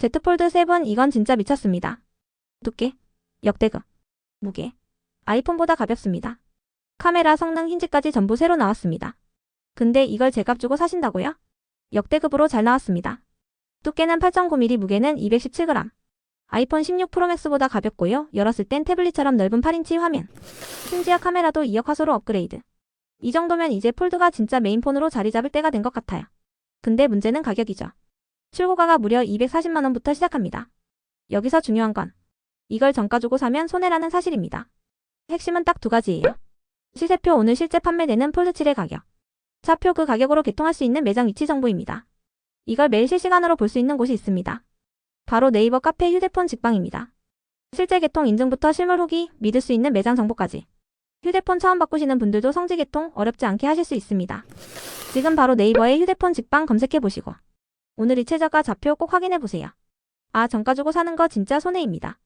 Z 폴드 7 이건 진짜 미쳤습니다. 두께, 역대급, 무게, 아이폰보다 가볍습니다. 카메라 성능 힌지까지 전부 새로 나왔습니다. 근데 이걸 제값 주고 사신다고요? 역대급으로 잘 나왔습니다. 두께는 8.9mm, 무게는 217g. 아이폰 16 프로맥스보다 가볍고요. 열었을 땐 태블릿처럼 넓은 8인치 화면. 심지어 카메라도 2억 화소로 업그레이드. 이 정도면 이제 폴드가 진짜 메인폰으로 자리 잡을 때가 된 것 같아요. 근데 문제는 가격이죠. 출고가가 무려 240만원부터 시작합니다. 여기서 중요한 건 이걸 정가 주고 사면 손해라는 사실입니다. 핵심은 딱 두 가지예요. 시세표 오늘 실제 판매되는 폴드 7의 가격. 차표 그 가격으로 개통할 수 있는 매장 위치 정보입니다. 이걸 매일 실시간으로 볼 수 있는 곳이 있습니다. 바로 네이버 카페 휴대폰 직방입니다. 실제 개통 인증부터 실물 후기, 믿을 수 있는 매장 정보까지. 휴대폰 처음 바꾸시는 분들도 성지 개통 어렵지 않게 하실 수 있습니다. 지금 바로 네이버에 휴대폰 직방 검색해 보시고 오늘 이 최저가 좌표 꼭 확인해 보세요. 아, 정가 주고 사는 거 진짜 손해입니다.